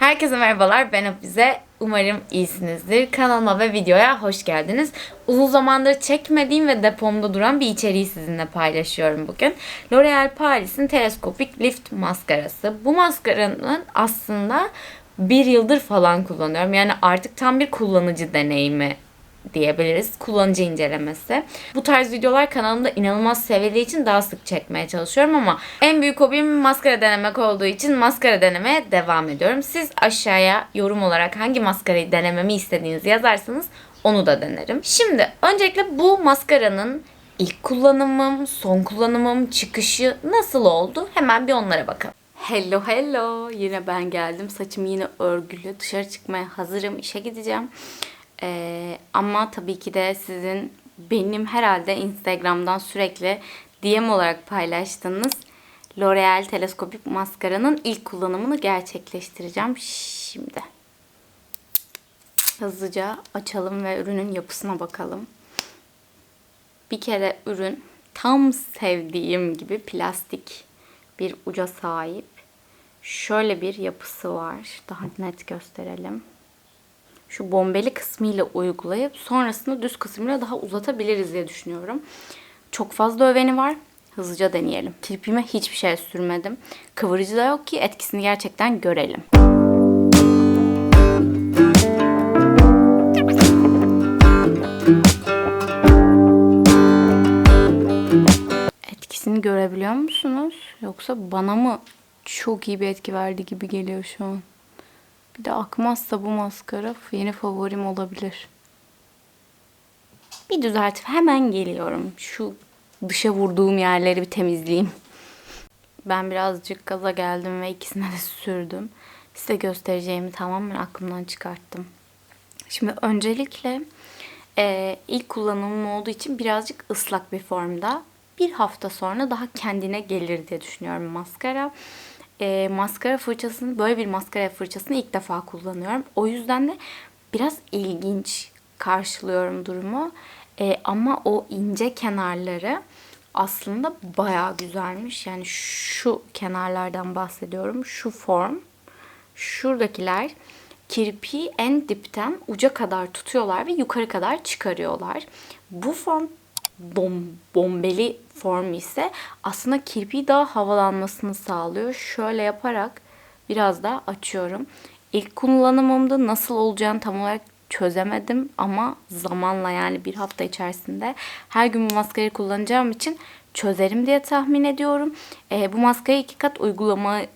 Herkese merhabalar ben Hafize. Umarım iyisinizdir. Kanalıma ve videoya hoş geldiniz. Uzun zamandır çekmediğim ve depomda duran bir içeriği sizinle paylaşıyorum bugün. L'Oreal Paris'in teleskopik lift maskarası. Bu maskaranın aslında bir yıldır falan kullanıyorum. Yani artık tam bir kullanıcı deneyimi diyebiliriz. Kullanıcı incelemesi. Bu tarz videolar kanalımda inanılmaz sevildiği için daha sık çekmeye çalışıyorum ama en büyük hobim maskara denemek olduğu için maskara denemeye devam ediyorum. Siz aşağıya yorum olarak hangi maskarayı denememi istediğinizi yazarsanız onu da denerim. Şimdi öncelikle bu maskaranın ilk kullanımım, son kullanımım, çıkışı nasıl oldu? Hemen bir onlara bakalım. Hello hello. Yine ben geldim. Saçım yine örgülü. Dışarı çıkmaya hazırım. İşe gideceğim. Ee, ama tabii ki de sizin benim herhalde Instagram'dan sürekli DM olarak paylaştığınız L'Oreal teleskopik maskaranın ilk kullanımını gerçekleştireceğim şimdi. Hızlıca açalım ve ürünün yapısına bakalım. Bir kere ürün tam sevdiğim gibi plastik bir uca sahip. Şöyle bir yapısı var. Daha net gösterelim şu bombeli kısmıyla uygulayıp sonrasında düz kısmıyla daha uzatabiliriz diye düşünüyorum. Çok fazla öveni var. Hızlıca deneyelim. Kirpime hiçbir şey sürmedim. Kıvırıcı da yok ki etkisini gerçekten görelim. Etkisini görebiliyor musunuz? Yoksa bana mı çok iyi bir etki verdi gibi geliyor şu an. Bir de akmazsa bu maskara yeni favorim olabilir. Bir düzeltip hemen geliyorum. Şu dışa vurduğum yerleri bir temizleyeyim. Ben birazcık gaza geldim ve ikisine de sürdüm. Size göstereceğimi tamamen aklımdan çıkarttım. Şimdi öncelikle e, ilk kullanımım olduğu için birazcık ıslak bir formda. Bir hafta sonra daha kendine gelir diye düşünüyorum maskara e, maskara fırçasını böyle bir maskara fırçasını ilk defa kullanıyorum. O yüzden de biraz ilginç karşılıyorum durumu. E, ama o ince kenarları aslında baya güzelmiş. Yani şu kenarlardan bahsediyorum. Şu form. Şuradakiler kirpi en dipten uca kadar tutuyorlar ve yukarı kadar çıkarıyorlar. Bu form bom, bombeli form ise aslında kirpiği daha havalanmasını sağlıyor. Şöyle yaparak biraz daha açıyorum. İlk kullanımımda nasıl olacağını tam olarak çözemedim ama zamanla yani bir hafta içerisinde her gün bu maskarayı kullanacağım için çözerim diye tahmin ediyorum. E, bu maskarayı iki kat uygulamak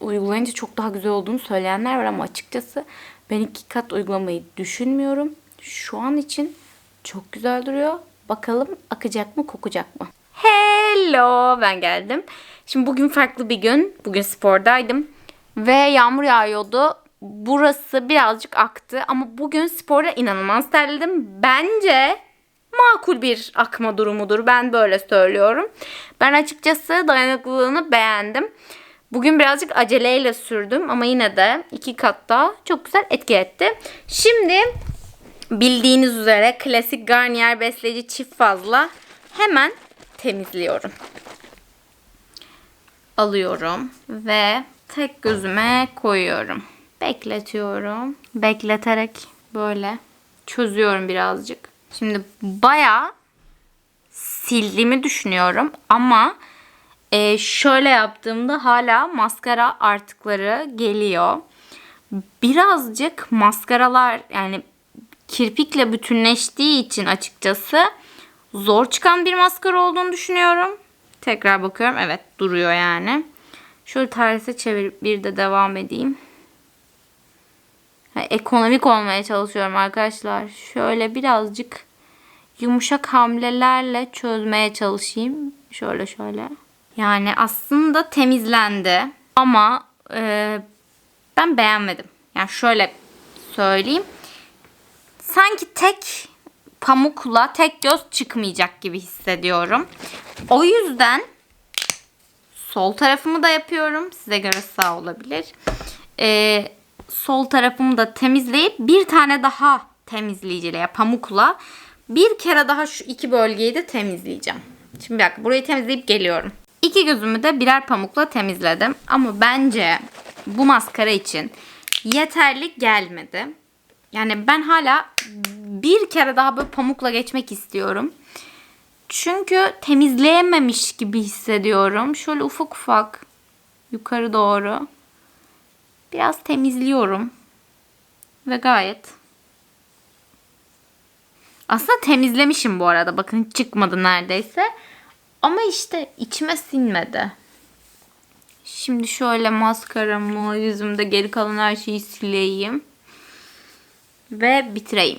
uygulayınca çok daha güzel olduğunu söyleyenler var ama açıkçası ben iki kat uygulamayı düşünmüyorum. Şu an için çok güzel duruyor. Bakalım akacak mı kokacak mı? Hello ben geldim. Şimdi bugün farklı bir gün. Bugün spordaydım. Ve yağmur yağıyordu. Burası birazcık aktı ama bugün sporda inanılmaz terledim. Bence makul bir akma durumudur. Ben böyle söylüyorum. Ben açıkçası dayanıklılığını beğendim. Bugün birazcık aceleyle sürdüm ama yine de iki katta çok güzel etki etti. Şimdi bildiğiniz üzere klasik Garnier besleyici çift fazla hemen temizliyorum. Alıyorum ve tek gözüme koyuyorum. Bekletiyorum. Bekleterek böyle çözüyorum birazcık. Şimdi bayağı sildiğimi düşünüyorum ama e, şöyle yaptığımda hala maskara artıkları geliyor. Birazcık maskaralar yani kirpikle bütünleştiği için açıkçası zor çıkan bir maskara olduğunu düşünüyorum. Tekrar bakıyorum. Evet duruyor yani. Şöyle terse çevirip bir de devam edeyim. ekonomik olmaya çalışıyorum arkadaşlar. Şöyle birazcık yumuşak hamlelerle çözmeye çalışayım. Şöyle şöyle. Yani aslında temizlendi ama e, ben beğenmedim. Yani şöyle söyleyeyim sanki tek pamukla tek göz çıkmayacak gibi hissediyorum. O yüzden sol tarafımı da yapıyorum. Size göre sağ olabilir. Ee, sol tarafımı da temizleyip bir tane daha temizleyiciyle pamukla bir kere daha şu iki bölgeyi de temizleyeceğim. Şimdi bir dakika burayı temizleyip geliyorum. İki gözümü de birer pamukla temizledim. Ama bence bu maskara için yeterli gelmedi. Yani ben hala bir kere daha böyle pamukla geçmek istiyorum. Çünkü temizleyememiş gibi hissediyorum. Şöyle ufak ufak yukarı doğru biraz temizliyorum. Ve gayet aslında temizlemişim bu arada. Bakın çıkmadı neredeyse. Ama işte içime sinmedi. Şimdi şöyle maskaramı, yüzümde geri kalan her şeyi sileyim. Ve bitireyim.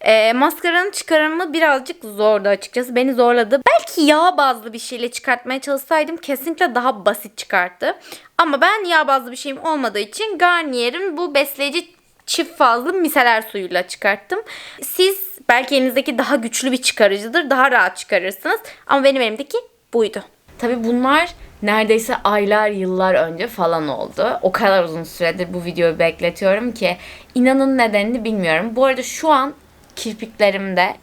Ee, maskaranın çıkarımı birazcık zordu açıkçası. Beni zorladı. Belki yağ bazlı bir şeyle çıkartmaya çalışsaydım kesinlikle daha basit çıkarttı. Ama ben yağ bazlı bir şeyim olmadığı için Garnier'in bu besleyici çift fazlı miseler suyuyla çıkarttım. Siz belki elinizdeki daha güçlü bir çıkarıcıdır. Daha rahat çıkarırsınız. Ama benim elimdeki buydu. Tabii bunlar neredeyse aylar yıllar önce falan oldu. O kadar uzun süredir bu videoyu bekletiyorum ki inanın nedenini bilmiyorum. Bu arada şu an kirpiklerimde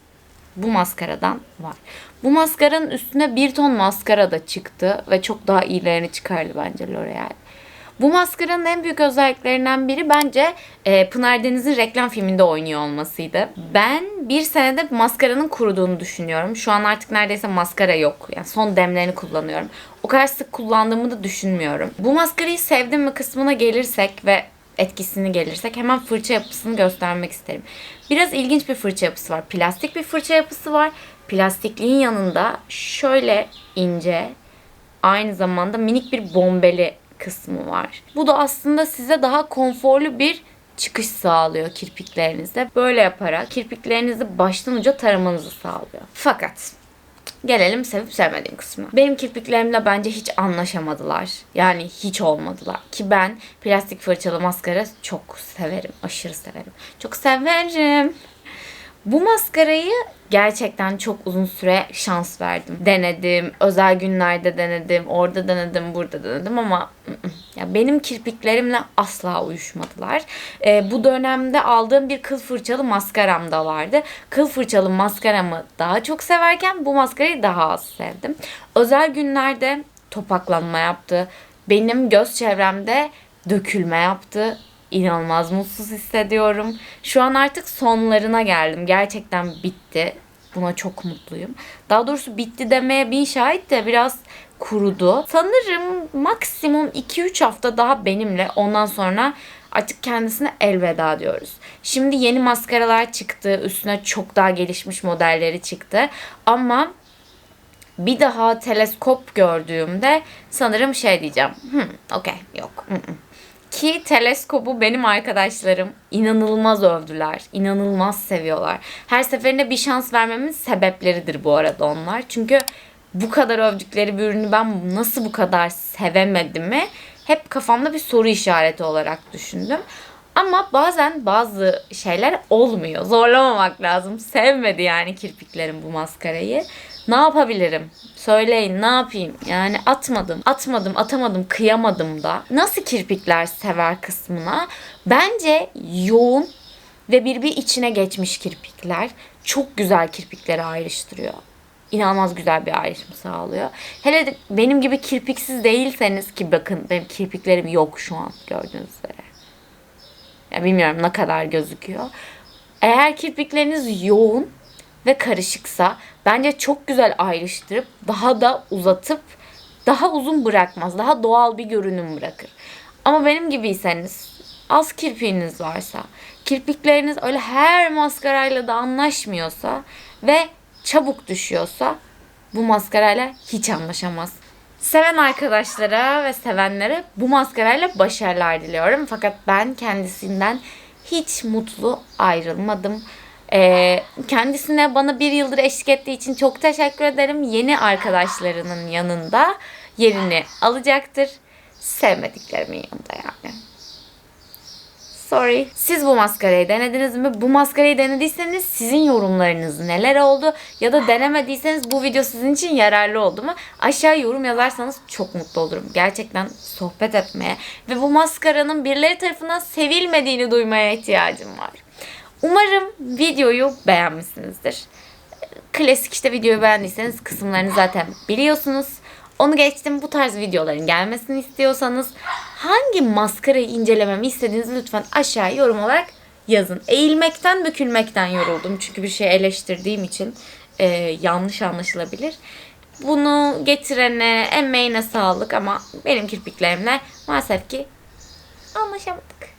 bu maskaradan var. Bu maskaranın üstüne bir ton maskara da çıktı ve çok daha iyilerini çıkardı bence L'Oreal. Bu maskaranın en büyük özelliklerinden biri bence e, Pınar Deniz'in reklam filminde oynuyor olmasıydı. Ben bir senede maskaranın kuruduğunu düşünüyorum. Şu an artık neredeyse maskara yok. Yani son demlerini kullanıyorum. O kadar sık kullandığımı da düşünmüyorum. Bu maskarayı sevdim mi kısmına gelirsek ve etkisini gelirsek hemen fırça yapısını göstermek isterim. Biraz ilginç bir fırça yapısı var. Plastik bir fırça yapısı var. Plastikliğin yanında şöyle ince aynı zamanda minik bir bombeli kısmı var. Bu da aslında size daha konforlu bir çıkış sağlıyor kirpiklerinizde. Böyle yaparak kirpiklerinizi baştan uca taramanızı sağlıyor. Fakat gelelim sevip sevmediğim kısmına. Benim kirpiklerimle bence hiç anlaşamadılar. Yani hiç olmadılar. Ki ben plastik fırçalı maskara çok severim. Aşırı severim. Çok severim. Bu maskarayı gerçekten çok uzun süre şans verdim. Denedim, özel günlerde denedim, orada denedim, burada denedim ama ya benim kirpiklerimle asla uyuşmadılar. Ee, bu dönemde aldığım bir kıl fırçalı maskaram da vardı. Kıl fırçalı maskaramı daha çok severken bu maskarayı daha az sevdim. Özel günlerde topaklanma yaptı. Benim göz çevremde dökülme yaptı inanılmaz mutsuz hissediyorum. Şu an artık sonlarına geldim. Gerçekten bitti. Buna çok mutluyum. Daha doğrusu bitti demeye bin şahit de biraz kurudu. Sanırım maksimum 2-3 hafta daha benimle ondan sonra artık kendisine elveda diyoruz. Şimdi yeni maskaralar çıktı. Üstüne çok daha gelişmiş modelleri çıktı. Ama bir daha teleskop gördüğümde sanırım şey diyeceğim. Hmm, okey yok. Mm-mm. Ki teleskobu benim arkadaşlarım inanılmaz övdüler. inanılmaz seviyorlar. Her seferinde bir şans vermemin sebepleridir bu arada onlar. Çünkü bu kadar övdükleri bir ürünü ben nasıl bu kadar sevemedim mi hep kafamda bir soru işareti olarak düşündüm. Ama bazen bazı şeyler olmuyor. Zorlamamak lazım. Sevmedi yani kirpiklerim bu maskarayı. Ne yapabilirim? Söyleyin ne yapayım? Yani atmadım, atmadım, atamadım, kıyamadım da. Nasıl kirpikler sever kısmına. Bence yoğun ve bir bir içine geçmiş kirpikler çok güzel kirpikleri ayrıştırıyor. İnanılmaz güzel bir ayrışım sağlıyor. Hele de benim gibi kirpiksiz değilseniz ki bakın benim kirpiklerim yok şu an gördüğünüz üzere. Ya bilmiyorum ne kadar gözüküyor. Eğer kirpikleriniz yoğun ve karışıksa bence çok güzel ayrıştırıp daha da uzatıp daha uzun bırakmaz. Daha doğal bir görünüm bırakır. Ama benim gibiyseniz az kirpiğiniz varsa, kirpikleriniz öyle her maskarayla da anlaşmıyorsa ve çabuk düşüyorsa bu maskarayla hiç anlaşamaz. Seven arkadaşlara ve sevenlere bu maskarayla başarılar diliyorum. Fakat ben kendisinden hiç mutlu ayrılmadım. Ee, kendisine bana bir yıldır eşlik ettiği için çok teşekkür ederim. Yeni arkadaşlarının yanında yerini alacaktır. Sevmediklerimin yanında yani. Sorry. Siz bu maskarayı denediniz mi? Bu maskarayı denediyseniz sizin yorumlarınız neler oldu? Ya da denemediyseniz bu video sizin için yararlı oldu mu? Aşağı yorum yazarsanız çok mutlu olurum. Gerçekten sohbet etmeye ve bu maskaranın birileri tarafından sevilmediğini duymaya ihtiyacım var. Umarım videoyu beğenmişsinizdir. Klasik işte videoyu beğendiyseniz kısımlarını zaten biliyorsunuz. Onu geçtim. Bu tarz videoların gelmesini istiyorsanız hangi maskarayı incelememi istediğinizi lütfen aşağıya yorum olarak yazın. Eğilmekten, bükülmekten yoruldum. Çünkü bir şey eleştirdiğim için e, yanlış anlaşılabilir. Bunu getirene emeğine sağlık ama benim kirpiklerimle maalesef ki anlaşamadık.